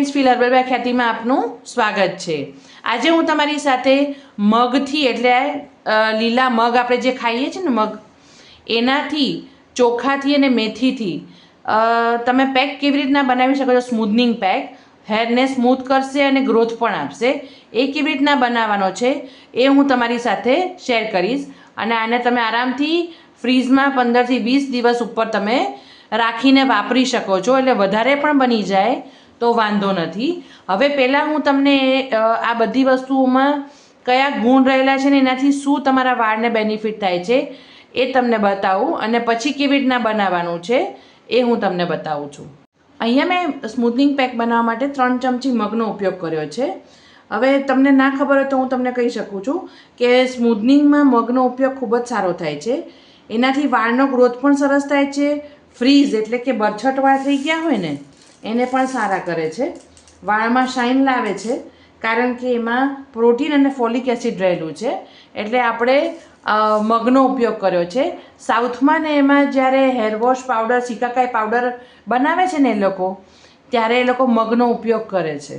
Friends feel herbal ખ્યાતિમાં આપનું સ્વાગત છે. આજે હું તમારી સાથે મગથી, એટલે લીલા મગ આપણે જે ખાઈએ છીએ ને મગ, એનાથી, ચોખાથી અને મેથીથી તમે પેક કેવી રીતના બનાવી શકો છો? સ્મૂધનિંગ પેક. હેરને સ્મૂથ કરશે અને ગ્રોથ પણ આપશે. એ કેવી રીતના બનાવવાનો છે એ હું તમારી સાથે શેર કરીશ. અને આને તમે આરામથી ફ્રીજમાં પંદરથી વીસ દિવસ ઉપર તમે રાખીને વાપરી શકો છો. એટલે વધારે પણ બની જાય. તો વાંધો નથી. હવે પહેલાં હું તમને આ બધી વસ્તુઓમાં કયા ગુણ રહેલા છે ને એનાથી શું તમારા વાળને બેનિફિટ થાય છે એ તમને બતાવું અને પછી કેવી રીતના બનાવવાનું છે એ હું તમને બતાવું છું. અહીંયા મેં સ્મૂથનિંગ પેક બનાવવા માટે ત્રણ ચમચી મગનો ઉપયોગ કર્યો છે. હવે તમને ના ખબર હોય તો હું તમને કહી શકું છું કે સ્મૂથનિંગમાં મગનો ઉપયોગ ખૂબ જ સારો થાય છે. એનાથી વાળનો ગ્રોથ પણ સરસ થાય છે. ફ્રીઝ એટલે કે બરછટ વાળ થઈ ગયા હોય ને એને પણ સારા કરે છે. વાળમાં શાઇન લાવે છે, કારણ કે એમાં પ્રોટીન અને ફોલિક એસિડ રહેલું છે. એટલે આપણે મગનો ઉપયોગ કર્યો છે. સાઉથમાં ને એમાં જ્યારે હેરવોશ પાવડર, સિકાકાઈ પાવડર બનાવે છે ને એ લોકો, ત્યારે એ લોકો મગનો ઉપયોગ કરે છે.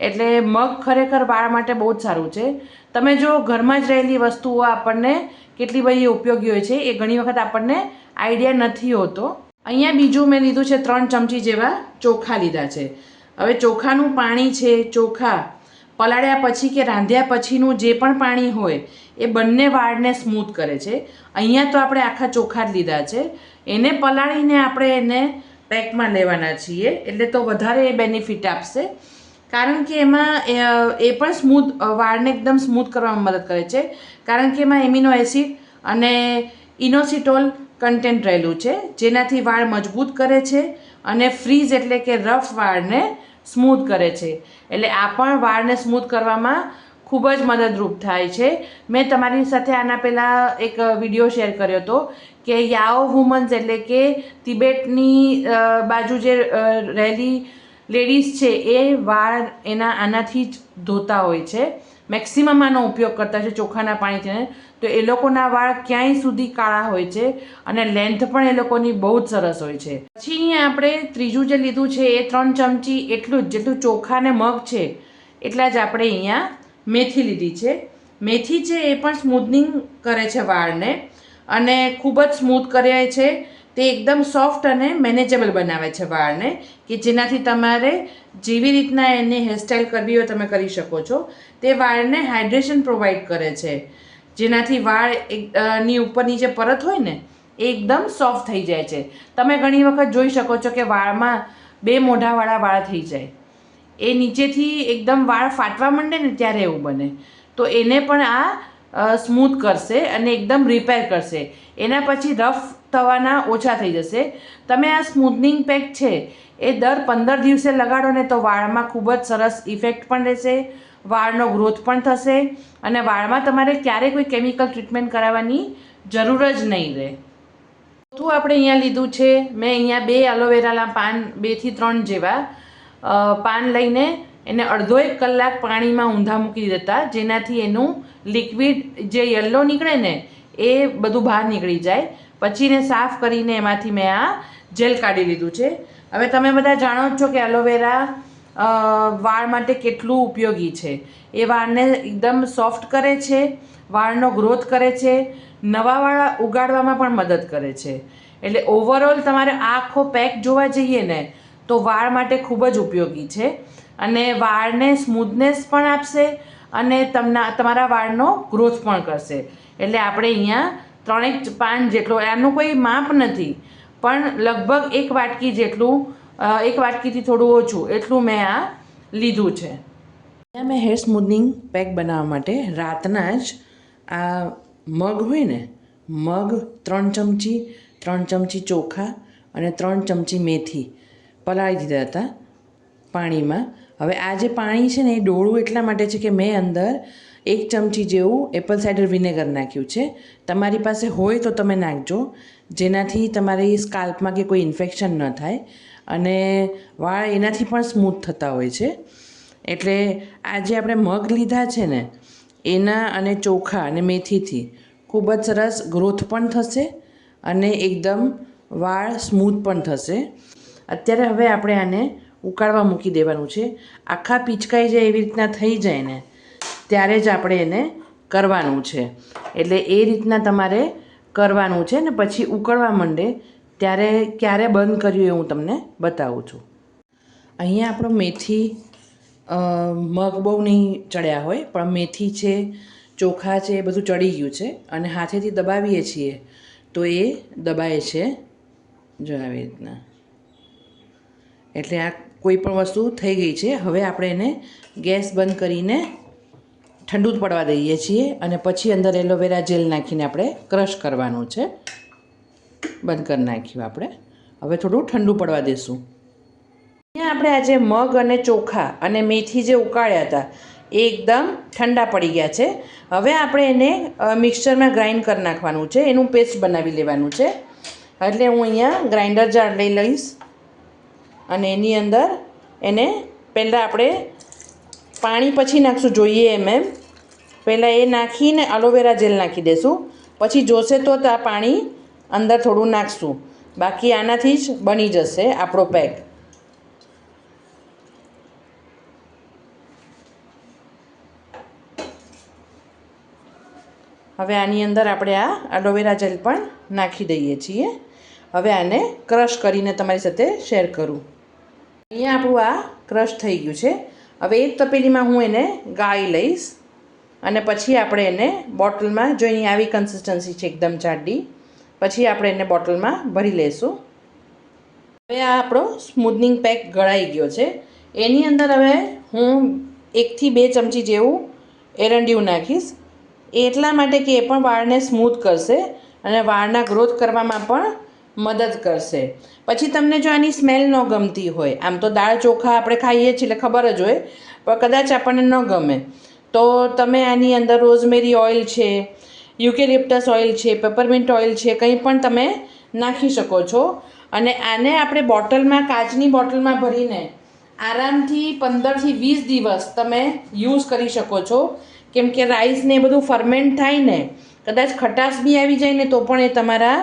એટલે મગ ખરેખર વાળ માટે બહુ જ સારું છે. તમે જો ઘરમાં જ રહેલી વસ્તુઓ આપણને કેટલી બધી ઉપયોગી હોય છે, એ ઘણી વખત આપણને આઈડિયા નથી હોતો. અહીંયા બીજું મેં લીધું છે ત્રણ ચમચી જેવા ચોખા લીધા છે. હવે ચોખાનું પાણી છે, ચોખા. પલાળ્યા પછી કે રાંધ્યા પછીનું જે પણ પાણી હોય, એ બંને વાળને સ્મૂથ કરે છે. અહીંયા તો આપણે આખા ચોખા જ લીધા છે. એને પલાળીને આપણે એને પેકમાં લેવાના છીએ, એટલે તો વધારે એ બેનિફિટ આપશે. કારણ કે એમાં, એ પણ સ્મૂથ વાળને એકદમ સ્મૂથ કરવામાં મદદ કરે છે. કારણ કે એમાં એમિનો એસિડ અને ઇનોસિટોલ કન્ટેન્ટ રહેલું છે, જેનાથી વાળ મજબૂત કરે છે અને ફ્રીઝ એટલે કે રફ વાળને સ્મૂથ કરે છે. એટલે આ પણ વાળને સ્મૂથ કરવામાં ખૂબ જ મદદરૂપ થાય છે. મેં તમારી સાથે આના પહેલાં એક વીડિયો શેર કર્યો હતો કે યાઓ વુમન્સ એટલે કે તિબેટની બાજુ જે રહેલી લેડીઝ છે એ વાળ એના, આનાથી જ ધોતા હોય છે. મેક્સિમમ આનો ઉપયોગ કરતા છે ચોખાના પાણીથી. તો એ લોકોના વાળ ક્યાંય સુધી કાળા હોય છે અને લેન્થ પણ એ લોકોની બહુ જ સરસ હોય છે. પછી અહીંયા આપણે ત્રીજું જે લીધું છે એ ત્રણ ચમચી એટલું જ, જેટલું ચોખા ને મગ છે એટલા જ આપણે અહીંયા મેથી લીધી છે. મેથી છે એ પણ સ્મૂથનિંગ કરે છે વાળને અને ખૂબ જ સ્મૂથ કરે છે. તે એકદમ સોફ્ટ અને મેનેજેબલ બનાવે છે વાળને, કે જેનાથી તમારે જેવી રીતના એની હેરસ્ટાઈલ કરવી હોય તમે કરી શકો છો. તે વાળને હાઇડ્રેશન પ્રોવાઈડ કરે છે. જેનાથી વાળની ઉપરની જે પરત હોય ને, એ એકદમ સોફ્ટ થઈ જાય છે. તમે ઘણી વખત જોઈ શકો છો કે વાળમાં બે મોઢાવાળા વાળ થઈ જાય. એ નીચેથી એકદમ વાળ ફાટવા માંડે ને ત્યારે એવું બને. તો એને પણ આ સ્મૂથ કરશે અને એકદમ રિપેર કરશે. એના પછી રફ થવાના ઓછા થઈ જશે. તમે આ સ્મૂથનિંગ પેક છે, એ દર પંદર દિવસે લગાડો ને તો વાળમાં ખૂબ જ સરસ ઇફેક્ટ પણ રહેશે, વાળનો ગ્રોથ પણ થશે અને વાળમાં તમારે ક્યારેય કોઈ કેમિકલ ટ્રીટમેન્ટ કરાવવાની જરૂર જ નહીં રહે. ચોથું આપણે અહીંયા લીધું છે, મેં અહીંયા બે એલોવેરાના પાન બેથી ત્રણ જેવા પાન લઈને એને અડધો એક કલાક પાણીમાં ઊંધા મૂકી દેતા, જેનાથી એનું લિક્વિડ જે યલો નીકળે ને, એ બધું બહાર નીકળી જાય. પછી એને સાફ કરીને એમાંથી મેં આ જેલ કાઢી લીધું છે. હવે તમે બધા જાણો જ છો કે એલોવેરા વાળ માટે કેટલું ઉપયોગી છે. એ વાળને એકદમ સોફ્ટ કરે છે, વાળનો ગ્રોથ કરે છે, નવા વાળ ઉગાડવામાં પણ મદદ કરે છે. એટલે ઓવરઓલ તમારે આખો પેક જોવા જઈએ ને, તો વાળ માટે ખૂબ જ ઉપયોગી છે. અને વાળને સ્મૂથનેસ પણ આપશે અને તમને, તમારા વાળનો ગ્રોથ પણ કરશે. એટલે આપણે અહીંયા ત્રણેક પાન જેટલો એનું કોઈ માપ નથી. પણ લગભગ એક વાટકી જેટલું એક વાટકીથી થોડું ઓછું એટલું મેં આ લીધું છે. ત્યાં મેં હેર સ્મૂથનિંગ પેક બનાવવા માટે રાતના જ આ મગ હોય ને, મગ ત્રણ ચમચી ત્રણ ચમચી ચોખા અને ત્રણ ચમચી મેથી પલાળી દીધા હતા પાણીમાં. હવે આ જે પાણી છે ને એ ડોળું એટલા માટે છે કે મેં અંદર એક ચમચી જેવું એપલ સાઇડર વિનેગર નાખ્યું છે. તમારી પાસે હોય તો તમે નાખજો. જેનાથી તમારી સ્કાલ્પમાં કે કોઈ ઇન્ફેક્શન ન થાય. અને વાળ એનાથી પણ સ્મૂથ થતા હોય છે. એટલે આ જે આપણે મગ લીધા છે ને, એના અને ચોખા અને મેથીથી ખૂબ જ સરસ ગ્રોથ પણ થશે અને એકદમ વાળ સ્મૂથ પણ થશે. અત્યારે હવે આપણે આને ઉકાળવા મૂકી દેવાનું છે. આખા પીચકાઈ જાય એવી રીતના થઈ જાય ને ત્યારે જ આપણે એને કરવાનું છે. એટલે એ રીતના તમારે કરવાનું છે ને પછી ઉકળવા માંડે ત્યારે ક્યારે બંધ કર્યું એ હું તમને બતાવું છું. અહીંયા આપણો મેથી મગ બહુ નહીં ચડ્યા હોય, પણ મેથી છે, ચોખા છે, એ બધું ચડી ગયું છે અને હાથેથી દબાવીએ છીએ તો એ દબાય છે. જો આવી રીતના. એટલે આ કોઈ પણ વસ્તુ થઈ ગઈ છે, હવે આપણે એને ગેસ બંધ કરીને ઠંડુ જ પડવા દઈએ છીએ અને પછી અંદર એલોવેરા જેલ નાખીને આપણે ક્રશ કરવાનું છે. બંધ કરી નાખ્યું આપણે. હવે થોડું ઠંડુ પડવા દઈશું અહીંયા આપણે આજે મગ અને ચોખા અને મેથી જે ઉકાળ્યા હતા, એ એકદમ ઠંડા પડી ગયા છે. હવે આપણે એને મિક્સરમાં ગ્રાઇન્ડ કરી નાખવાનું છે. એનું પેસ્ટ બનાવી લેવાનું છે. એટલે હું અહીંયા ગ્રાઇન્ડર જાર લઈ લઈશ અને એની અંદર એને પહેલાં આપણે પાણી પછી નાખશું, જોઈએ એમ એમ. પહેલાં એ નાખીને અલોવેરા જેલ નાખી દેશું. પછી જોશે તો આ પાણી અંદર થોડું નાખશું. બાકી આનાથી જ બની જશે આપણો પેક. હવે આની અંદર આપણે આ એલોવેરા જેલ પણ નાખી દઈએ છીએ. હવે આને ક્રશ કરીને તમારી સાથે શેર કરું. અહીંયા આપણું આ ક્રશ થઈ ગયું છે. હવે એક તપેલીમાં હું એને ગાળી લઈશ. અને પછી આપણે એને બોટલમાં, જો અહીં આવી કન્સિસ્ટન્સી છે એકદમ જાડી, પછી આપણે એને બોટલમાં ભરી લઈશું હવે આ આપણો સ્મૂથનિંગ પેક ગળાઈ ગયો છે. એની અંદર હવે હું એકથી બે ચમચી જેવું એરંડિયું નાખીશ. એટલા માટે કે એ પણ વાળને સ્મૂથ કરશે અને વાળના ગ્રોથ કરવામાં પણ મદદ કરશે. પછી તમને જો આની સ્મેલ ન ગમતી હોય, આમ તો દાળ ચોખા આપણે ખાઈએ છીએ એટલે ખબર જ હોય, પણ કદાચ આપણને ન ગમે. તો તમે આની અંદર રોઝમેરી ઓઇલ છે, યુકેલિપ્ટસ ઓઇલ છે, પેપરમિન્ટ ઓઇલ છે, કંઈ પણ તમે નાખી શકો છો. અને આને આપણે બોટલમાં, કાચની બોટલમાં ભરીને આરામથી પંદરથી વીસ દિવસ તમે યુઝ કરી શકો છો. કેમ કે રાઈસને એ બધું ફર્મેન્ટ થાય ને, કદાચ ખટાશ બી આવી જાય ને તો પણ એ તમારા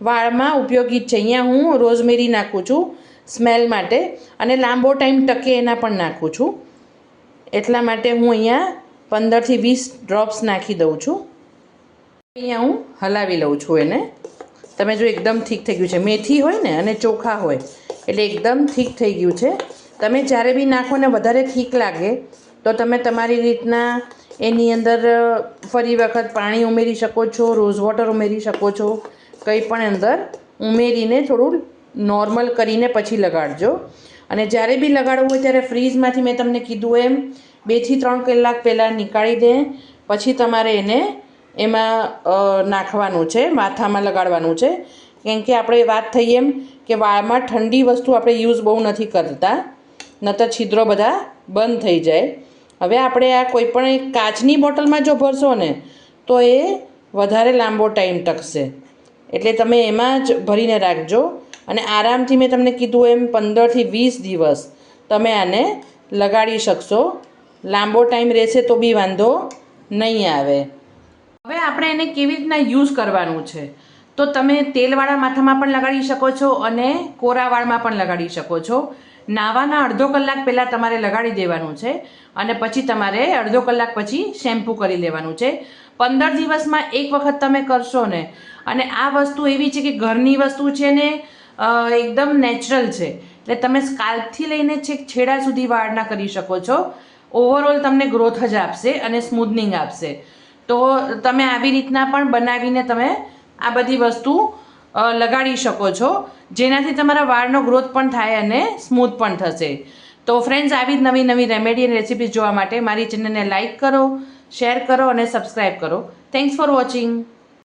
વાળમાં ઉપયોગી છે. અહીંયા હું રોઝમેરી નાખું છું સ્મેલ માટે અને લાંબો ટાઈમ ટકે એના પણ નાખું છું. એટલા માટે હું અહીંયા પંદરથી વીસ ડ્રોપ્સ નાખી દઉં છું. અહીંયા હું હલાવી લઉં છું એને. તમે જો એકદમ ઠીક થઈ ગયું છે. મેથી હોય ને અને ચોખા હોય, એટલે એકદમ ઠીક થઈ ગયું છે. તમે જ્યારે બી નાખો ને વધારે ઠીક લાગે, તો તમે તમારી રીતના એની અંદર ફરી વખત પાણી ઉમેરી શકો છો રોઝ વોટર ઉમેરી શકો છો. કંઈ પણ અંદર ઉમેરીને થોડું નોર્મલ કરીને પછી લગાડજો. અને જ્યારે બી લગાડવું હોય ત્યારે ફ્રીજમાંથી મેં તમને કીધું એમ બેથી ત્રણ કલાક પહેલાં નીકાળી દે, પછી તમારે એને એમાં નાખવાનું છે, માથામાં લગાડવાનું છે. કેમ કે આપણે વાત થઈ એમ કે વાળમાં ઠંડી વસ્તુ આપણે યુઝ બહુ નથી કરતા, નતર છિદ્રો બધા બંધ થઈ જાય. હવે આપણે આ કોઈ પણ એક કાચની બોટલમાં જો ભરશો ને, તો એ વધારે લાંબો ટાઈમ ટકશે. એટલે તમે એમાં જ ભરીને રાખજો. અને આરામથી મેં તમને કીધું એમ પંદરથી વીસ દિવસ તમે આને લગાડી શકશો. લાંબો ટાઈમ રહેશે તો બી વાંધો નહીં આવે. હવે આપણે એને કેવી રીતના યુઝ કરવાનું છે? તો તમે તેલવાળા માથામાં પણ લગાડી શકો છો અને કોરા વાળમાં પણ લગાડી શકો છો. નાવાના અડધો કલાક પહેલાં તમારે લગાડી દેવાનું છે અને પછી તમારે અડધો કલાક પછી શેમ્પૂ કરી લેવાનું છે. પંદર દિવસમાં એક વખત તમે કરશો ને, અને આ વસ્તુ એવી છે કે ઘરની વસ્તુ છે ને એકદમ નેચરલ છે. એટલે તમે સ્કાલ્પથી લઈને છેક છેડા સુધી વાળના કરી શકો છો. ઓવરઓલ તમને ગ્રોથ જ આપશે અને સ્મૂથનિંગ આપશે. તો તમે આવી રીતના પણ બનાવીને તમે આ બધી વસ્તુ લગાડી શકો છો. જેનાથી તમારા વાળનો ગ્રોથ પણ થાય અને સ્મૂથ પણ થશે. તો ફ્રેન્ડ્સ આવી જ નવી નવી રેમેડી અને રેસિપીઝ જોવા માટે મારી ચેનલને લાઇક કરો શેર કરો અને સબસ્ક્રાઈબ કરો. Thanks for watching